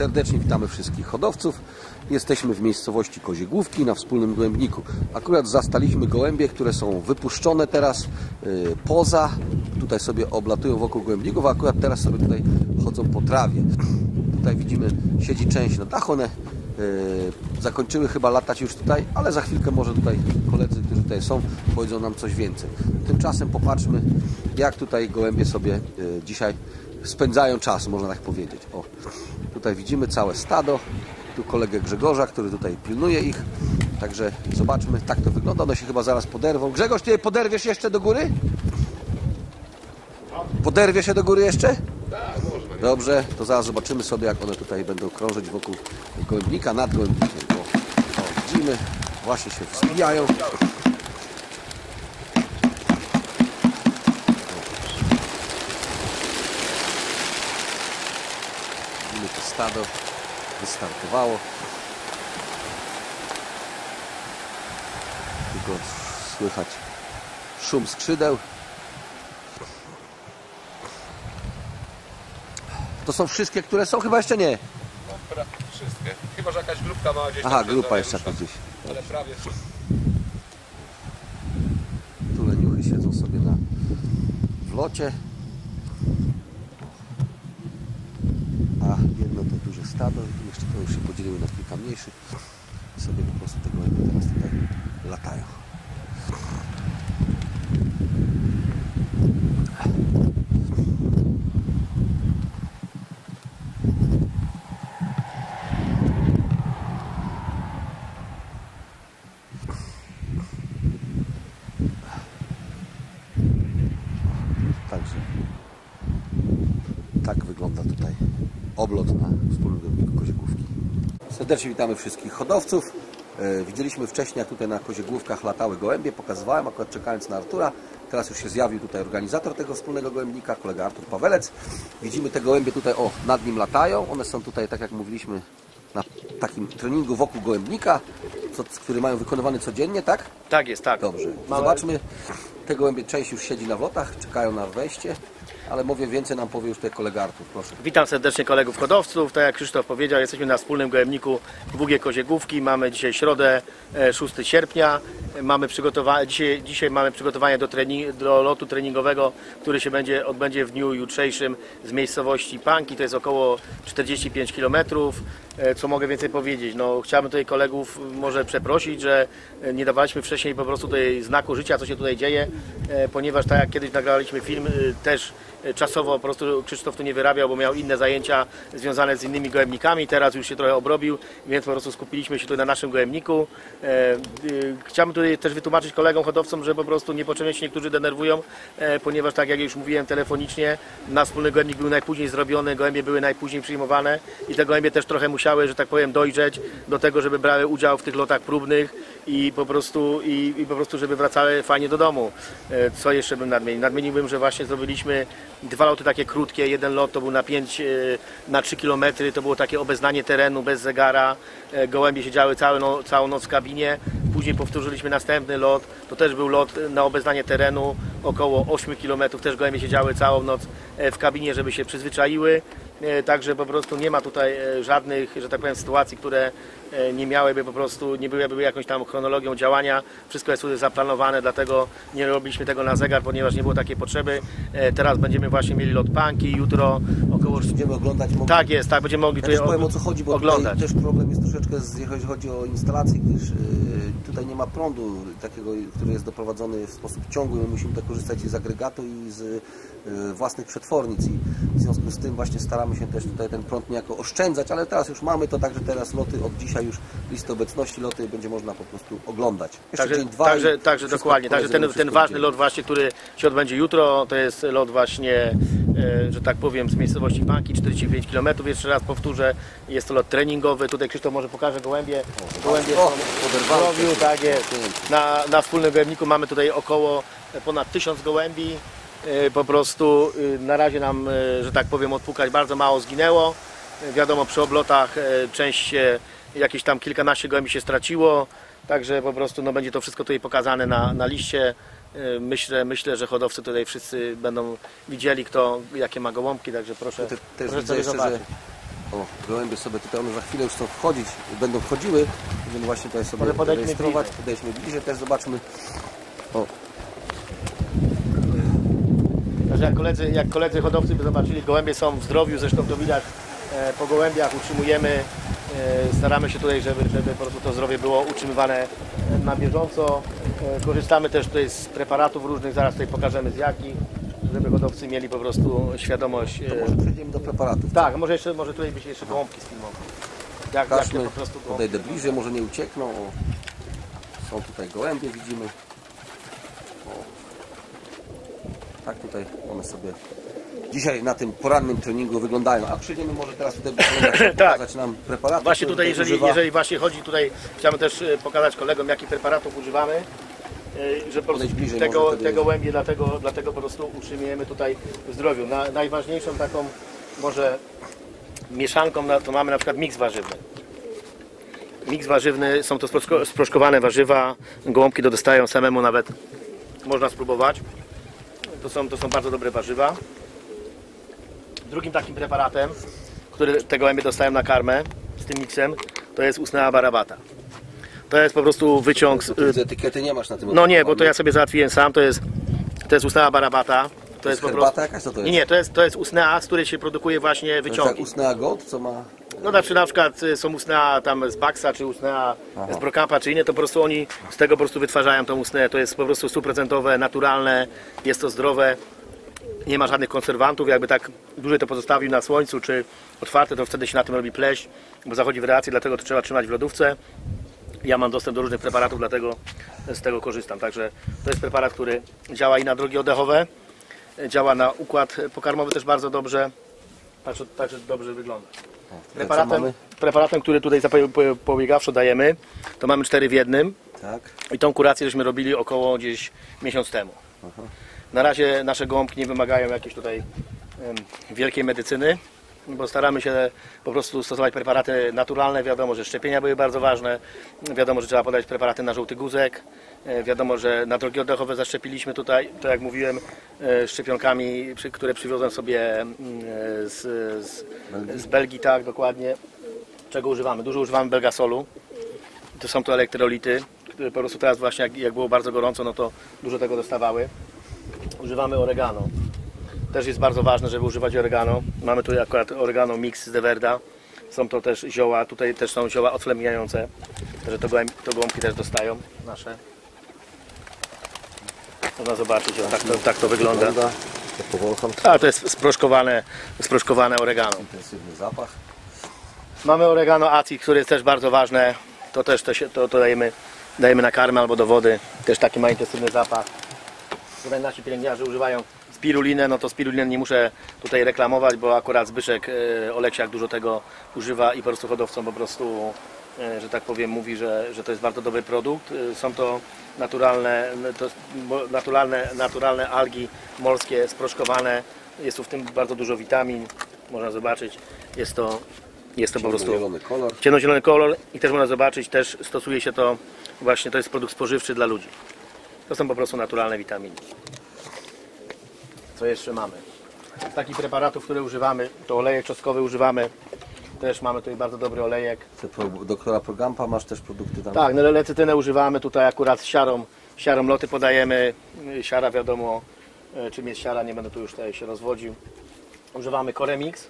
Serdecznie witamy wszystkich hodowców. Jesteśmy w miejscowości Koziegłówki na wspólnym gołębniku. Akurat zastaliśmy gołębie, które są wypuszczone teraz y, poza. Tutaj sobie oblatują wokół gołębników, a akurat teraz sobie tutaj chodzą po trawie. Tutaj widzimy, siedzi część na dachu. One y, zakończyły chyba latać już tutaj, ale za chwilkę może tutaj koledzy, którzy tutaj są, powiedzą nam coś więcej. Tymczasem popatrzmy, jak tutaj gołębie sobie y, dzisiaj spędzają czas, można tak powiedzieć. O, tutaj widzimy całe stado. Tu kolegę Grzegorza, który tutaj pilnuje ich. Także zobaczmy, tak to wygląda. One się chyba zaraz poderwą. Grzegorz, ty poderwiesz jeszcze do góry? Poderwie się do góry jeszcze? Dobrze, to zaraz zobaczymy sobie, jak one tutaj będą krążyć wokół gołębnika, nad gołębnikiem. O, o, widzimy, właśnie się wzbijają. Stado wystartowało. Tylko słychać szum skrzydeł. To są wszystkie, które są? Chyba jeszcze nie. No, wszystkie. Chyba, że jakaś grupka ma gdzieś tam Aha, grupa jeszcze tu gdzieś. Ale prawie. Tu leniuchy siedzą sobie na wlocie. A jedno tu jeszcze to już się podzieliły na kilka mniejszych. Sobie po prostu te gołębie teraz tutaj latają. Także tak wygląda tutaj oblot na wspólnym gołębniku Koziegłówki. Serdecznie witamy wszystkich hodowców. E, Widzieliśmy wcześniej, jak tutaj na Koziegłówkach latały gołębie, pokazywałem, akurat czekając na Artura. Teraz już się zjawił tutaj organizator tego wspólnego gołębnika, kolega Artur Pawelec. Widzimy te gołębie tutaj, o, nad nim latają. One są tutaj, tak jak mówiliśmy, na takim treningu wokół gołębnika, co, który mają wykonywany codziennie, tak? Tak jest, tak. Dobrze. Mamy- Zobaczmy. Te gołębie część już siedzi na wlotach, czekają na wejście, ale mówię więcej nam powie już tutaj kolega Artur, proszę. Witam serdecznie kolegów hodowców. Tak jak Krzysztof powiedział, jesteśmy na wspólnym gołębniku Długie Koziegłówki. Mamy dzisiaj środę, e, 6 sierpnia. E, Mamy przygotowa- dzisiaj, dzisiaj mamy przygotowanie do, trening- do lotu treningowego, który się będzie, odbędzie w dniu jutrzejszym z miejscowości Panki. To jest około 45 km. E, Co mogę więcej powiedzieć? No, chciałbym tutaj kolegów może przeprosić, że e, nie dawaliśmy wcześniej po prostu tutaj znaku życia, co się tutaj dzieje, e, ponieważ tak jak kiedyś nagraliśmy film, też czasowo po prostu Krzysztof tu nie wyrabiał, bo miał inne zajęcia związane z innymi gołębnikami, teraz już się trochę obrobił, więc po prostu skupiliśmy się tu na naszym gołębniku. E, e, Chciałbym tutaj też wytłumaczyć kolegom hodowcom, że po prostu niepotrzebnie się niektórzy denerwują, e, ponieważ tak jak już mówiłem telefonicznie, nasz wspólny gołębnik był najpóźniej zrobiony, gołębie były najpóźniej przyjmowane i te gołębie też trochę musiały, że tak powiem, dojrzeć do tego, żeby brały udział w tych lotach próbnych i po prostu, i, i po prostu żeby wracały fajnie do domu. E, Co jeszcze bym nadmienił? Nadmieniłbym, że właśnie zrobiliśmy dwa loty takie krótkie. Jeden lot to był na 5, na 3 km, to było takie obeznanie terenu bez zegara. E, Gołębie siedziały całe, no, całą noc w kabinie. Później powtórzyliśmy następny lot. To też był lot na obeznanie terenu około 8 km. Też gołębie siedziały całą noc e, w kabinie, żeby się przyzwyczaiły. E, Także po prostu nie ma tutaj e, żadnych, że tak powiem, sytuacji, które e, nie miałyby po prostu, nie byłyby jakąś tam chronologią działania. Wszystko jest tutaj zaplanowane, dlatego nie robiliśmy tego na zegar, ponieważ nie było takiej potrzeby. Teraz będziemy właśnie mieli lot Panki, jutro około... Będziemy oglądać, mogli... Tak jest, tak, będziemy mogli Ja tutaj powiem o co chodzi, bo oglądać. tutaj też problem jest troszeczkę, z, jeżeli chodzi o instalację, gdyż yy, tutaj nie ma prądu takiego, który jest doprowadzony w sposób ciągły. My musimy to korzystać z agregatu i z yy, własnych przetwornic i w związku z tym właśnie staramy się też tutaj ten prąd niejako oszczędzać, ale teraz już mamy to, także teraz loty od dzisiaj już listy obecności loty będzie można po prostu oglądać. Jeszcze Także, dzień, dwa także, także dokładnie. Także ten, ten ważny lot właśnie, który się odbędzie jutro, to jest lot właśnie, e, że tak powiem, z miejscowości Banki, 45 km. Jeszcze raz powtórzę, jest to lot treningowy. Tutaj Krzysztof może pokaże gołębie. Gołębie są w zdrowiu, tak jest. Na, na wspólnym gołębniku mamy tutaj około ponad 1000 gołębi. E, Po prostu e, na razie nam, e, że tak powiem, odpukać bardzo mało zginęło. E, Wiadomo, przy oblotach e, część jakieś tam kilkanaście gołębi się straciło. Także po prostu no, będzie to wszystko tutaj pokazane na, na liście. E, Myślę, myślę, że hodowcy tutaj wszyscy będą widzieli, kto jakie ma gołąbki, także proszę, Te- też proszę sobie jeszcze, że zobaczyć. O, gołębie sobie tutaj, one za chwilę już chcą wchodzić, będą wchodziły, będziemy właśnie tutaj sobie rejestrować. bliżej. Podejdźmy bliżej, też zobaczmy. O, Także jak koledzy, jak koledzy hodowcy by zobaczyli, gołębie są w zdrowiu, zresztą to widać e, po gołębiach, utrzymujemy, e, staramy się tutaj, żeby, żeby po prostu to zdrowie było utrzymywane e, na bieżąco. Korzystamy też tutaj z preparatów różnych, zaraz tutaj pokażemy z jakich, żeby hodowcy mieli po prostu świadomość. e, może przejdziemy do preparatów. tak, może jeszcze, może tutaj byś jeszcze gołąbki sfilmował. Jak, jakie Pokażmy, po prostu gołąbki. podejdę bliżej, może nie uciekną. O, są tutaj gołębie, widzimy. O. Tak tutaj one sobie dzisiaj na tym porannym treningu wyglądają. A przyjdziemy może teraz tutaj Tak. pokazać nam preparaty. Właśnie tutaj, jeżeli, używa. jeżeli właśnie chodzi tutaj, chciałbym też e, pokazać kolegom, jakich preparatów używamy. Że po prostu bliżej, tego, tego łębie dlatego, dlatego po prostu utrzymujemy tutaj w zdrowiu. Na, najważniejszą taką może mieszanką na, to mamy na przykład miks warzywny. Miks warzywny, są to sproszko- sproszkowane warzywa, gołąbki to dostają samemu nawet, można spróbować. To są, to są bardzo dobre warzywa. Drugim takim preparatem, który te gołębie dostają na karmę z tym miksem, to jest usnea barabata. To jest po prostu wyciąg. Z, z etykiety nie masz na tym no nie, bo to ja sobie załatwiłem sam. To jest, to jest usnea barabata. To, jest po herbata prostu. jakaś? Co to jest? Nie, to jest, to jest usnea, z której się produkuje właśnie To jest tak wyciągi. ustna gold, co ma... No znaczy na przykład y, są usnea tam z Baxa, czy usnea z Brokampa, czy inne, to po prostu oni z tego po prostu wytwarzają tą usneę. To jest po prostu stuprocentowe, naturalne, jest to zdrowe. Nie ma żadnych konserwantów, jakby tak dłużej to pozostawił na słońcu, czy otwarte, to wtedy się na tym robi pleść, bo zachodzi w reakcję, dlatego to trzeba trzymać w lodówce. Ja mam dostęp do różnych preparatów, dlatego z tego korzystam. Także to jest preparat, który działa i na drogi oddechowe, działa na układ pokarmowy też bardzo dobrze, także, także dobrze wygląda. Preparatem, preparatem, który tutaj zapobiegawczo dajemy, to mamy cztery w jednym Tak. i tą kurację żeśmy robili około gdzieś miesiąc temu. Na razie nasze gołąbki nie wymagają jakiejś tutaj em, wielkiej medycyny, bo staramy się po prostu stosować preparaty naturalne. Wiadomo, że szczepienia były bardzo ważne. Wiadomo, że trzeba podać preparaty na żółty guzek. E, Wiadomo, że na drogi oddechowe zaszczepiliśmy tutaj, to jak mówiłem, e, szczepionkami, które przywiozłem sobie mm, e, z, z, z Belgii, tak dokładnie. Czego używamy? Dużo używamy belgasolu. To są to elektrolity, które po prostu teraz właśnie jak, jak było bardzo gorąco, no to dużo tego dostawały. Używamy oregano. Też jest bardzo ważne, żeby używać oregano. Mamy tu akurat oregano mix z Deverda. Są to też zioła, tutaj też są zioła ochlemiające. Także to, gołęb, to gołąbki też dostają nasze. Można zobaczyć, o, tak, to, tak to wygląda. A to jest sproszkowane, sproszkowane oregano. intensywny zapach. Mamy oregano aci, które jest też bardzo ważne. To też to, się, to, to dajemy, dajemy na karmę albo do wody. Też taki ma intensywny zapach. Tutaj nasi pielęgniarze używają spirulinę, no to spirulinę nie muszę tutaj reklamować, bo akurat Zbyszek e, Oleksiak dużo tego używa i po prostu hodowcom po prostu, e, że tak powiem, mówi, że, że to jest bardzo dobry produkt. E, Są to naturalne, to naturalne, naturalne algi morskie, sproszkowane. Jest tu w tym bardzo dużo witamin, można zobaczyć. Jest to, jest to po prostu Zielony kolor. ciemnozielony kolor i też można zobaczyć, też stosuje się to właśnie, to jest produkt spożywczy dla ludzi. To są po prostu naturalne witaminy. Co jeszcze mamy? Z takich preparatów, które używamy, to olejek czosnkowy używamy. Też mamy tutaj bardzo dobry olejek. Pro, doktora Progampa masz też produkty tam. Tak, no lecytynę używamy tutaj akurat z siarą, siarą loty podajemy. Siara wiadomo y, czym jest siara, nie będę tu już tutaj się rozwodził. Używamy Coremix,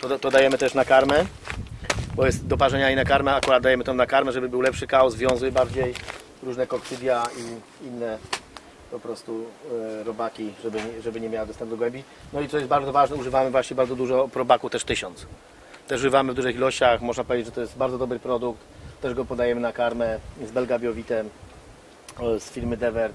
to, to dajemy też na karmę, bo jest do parzenia i na karmę, akurat dajemy to na karmę, żeby był lepszy chaos, wiązły bardziej, różne koksydia i inne po prostu e, robaki, żeby, nie- żeby nie miała dostępu do głębi. No i co jest bardzo ważne, używamy właśnie bardzo dużo probaku, też 1000. Też używamy w dużych ilościach, można powiedzieć, że to jest bardzo dobry produkt. Też go podajemy na karmę z belgabiowitem z firmy Devert.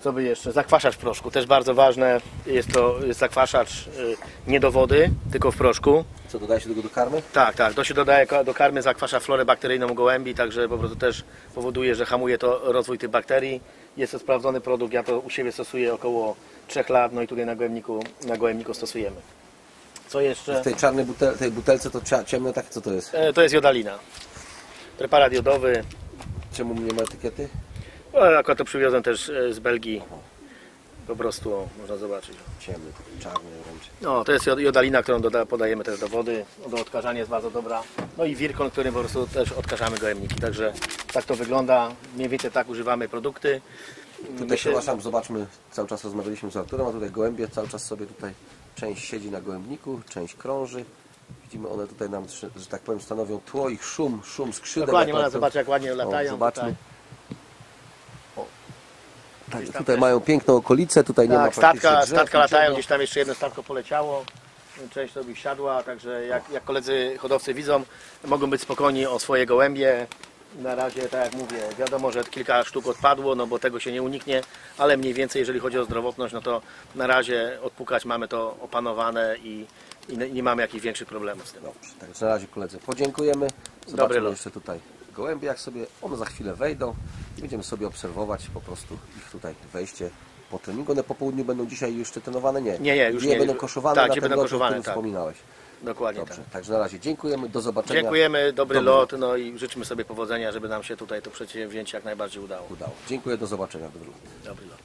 Co by jeszcze? Zakwaszacz w proszku, też bardzo ważne. Jest to jest zakwaszacz y, nie do wody, tylko w proszku. Co dodaje się do do karmy? Tak, tak. To się dodaje do karmy, zakwasza florę bakteryjną gołębi, także po prostu też powoduje, że hamuje to rozwój tych bakterii. Jest to sprawdzony produkt, ja to u siebie stosuję około 3 lat, no i tutaj na gołębniku, na gołębniku stosujemy. Co jeszcze? W tej czarnej butel, tej butelce to ciemne takie, co to jest? E, To jest jodalina. Preparat jodowy. Czemu nie ma etykiety? No, Akurat to przywiozłem też e, z Belgii. Po prostu o, można zobaczyć. Ciemny, czarny wręcz. No, to jest jod- jodalina, którą doda, podajemy też do wody. Do odkażania jest bardzo dobra. No i wirkon, którym po prostu też odkażamy gołębniki. Także tak to wygląda. Mniej więcej tak używamy produkty. Tutaj Myślę- przepraszam, zobaczmy, cały czas rozmawialiśmy z Arturem, a tutaj gołębie cały czas sobie tutaj, część siedzi na gołębniku, część krąży. Widzimy, one tutaj nam, że tak powiem, stanowią tło ich szum, szum skrzydeł. Dokładnie, jak można zobaczyć jak ładnie O, latają. zobaczmy. tutaj. Tak, tutaj mają piękną okolicę, tutaj nie ma Tak, statka, drzew, statka latają, gdzieś tam jeszcze jedno statko poleciało. Część sobie wsiadła, także jak, jak koledzy hodowcy widzą, mogą być spokojni o swoje gołębie. Na razie, tak jak mówię, wiadomo, że kilka sztuk odpadło, no bo tego się nie uniknie, ale mniej więcej, jeżeli chodzi o zdrowotność, no to na razie odpukać mamy to opanowane i, i nie- mamy jakichś większych problemów z tym. Dobrze, także na razie koledze podziękujemy. Dobry Zobaczymy lot. jeszcze tutaj gołębie, jak sobie one za chwilę wejdą będziemy sobie obserwować po prostu ich tutaj wejście po treningu. One po południu będą dzisiaj jeszcze trenowane? Nie. Nie, nie, już Gdzie nie. będą koszowane Tak, na ten będą lot, o którym tak. wspominałeś. Dokładnie Dobrze, tak. także na razie dziękujemy, do zobaczenia. Dziękujemy, dobry, Dobry lot, no i życzymy sobie powodzenia, żeby nam się tutaj to przedsięwzięcie jak najbardziej udało. Udało. Dziękuję, do zobaczenia. Dobry. Dobry lot.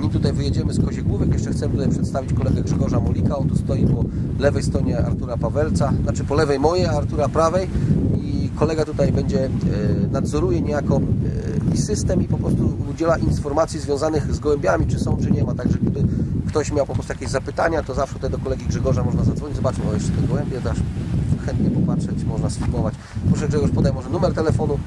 Nim tutaj wyjedziemy z Koziegłówek, jeszcze chcę tutaj przedstawić kolegę Grzegorza Molika. On tu stoi po lewej stronie Artura Pawelca, znaczy po lewej mojej, a Artura prawej. Kolega tutaj będzie, e, nadzoruje niejako e, i system i po prostu udziela informacji związanych z gołębiami, czy są, czy nie ma. Także gdyby ktoś miał po prostu jakieś zapytania, to zawsze tutaj do kolegi Grzegorza można zadzwonić. Zobaczmy, o jeszcze te gołębie, dasz chętnie popatrzeć, można sfilmować. Proszę Grzegorz, podaj może numer telefonu.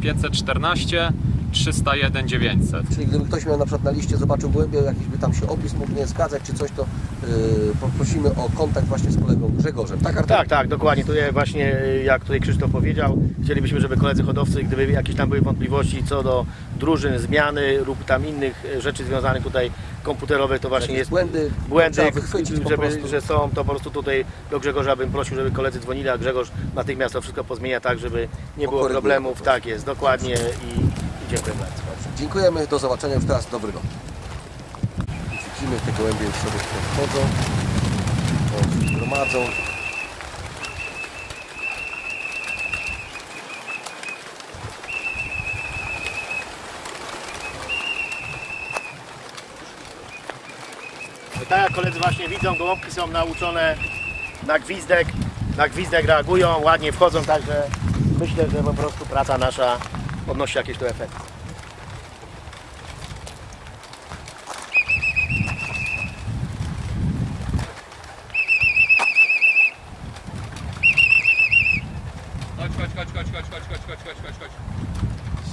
514 301 900. Czyli gdyby ktoś miał na przykład na liście, zobaczył głębię, jakiś by tam się opis mógł nie zgadzać, czy coś, to poprosimy o kontakt właśnie z kolegą Grzegorzem. Tak, Artur? Tak, tak, dokładnie. Tutaj właśnie, y, jak tutaj Krzysztof powiedział, chcielibyśmy, żeby koledzy hodowcy, gdyby jakieś tam były wątpliwości co do drużyn, zmiany lub tam innych y, rzeczy związanych tutaj komputerowych, to właśnie jest błędy, błędy, żeby, że są, to po prostu tutaj do Grzegorza bym prosił, żeby koledzy dzwonili, a Grzegorz natychmiast to wszystko pozmienia tak, żeby nie było problemów. Tak jest, dokładnie i, i dziękuję bardzo. Dziękujemy, do zobaczenia już teraz, dobry Widzimy, te gołębie już sobie wchodzą, gromadzą. Tak jak koledzy właśnie widzą, gołąbki są nauczone na gwizdek, na gwizdek reagują, ładnie wchodzą, także myślę, że po prostu praca nasza odnosi jakieś tu efekty.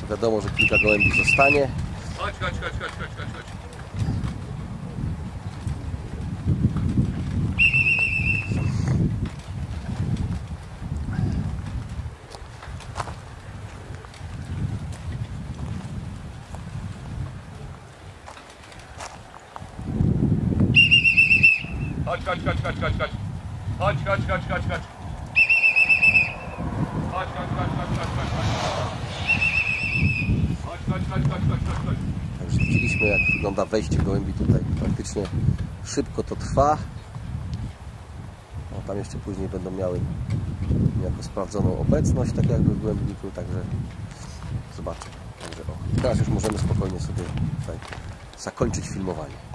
Wiadomo, że kilka gołębi zostanie. Chodź, chodź, chodź, chodź, chodź, chodź, chodź. Chodź, chodź, chodź, chodź, chodź, chodź. Chodź, chodź, chodź, chodź, Także widzieliśmy, jak wygląda wejście gołębi tutaj. Praktycznie szybko to trwa. No, tam jeszcze później będą miały niejako sprawdzoną obecność, tak jakby w głębniku, także zobaczymy. Także o, teraz już możemy spokojnie sobie tutaj zakończyć filmowanie.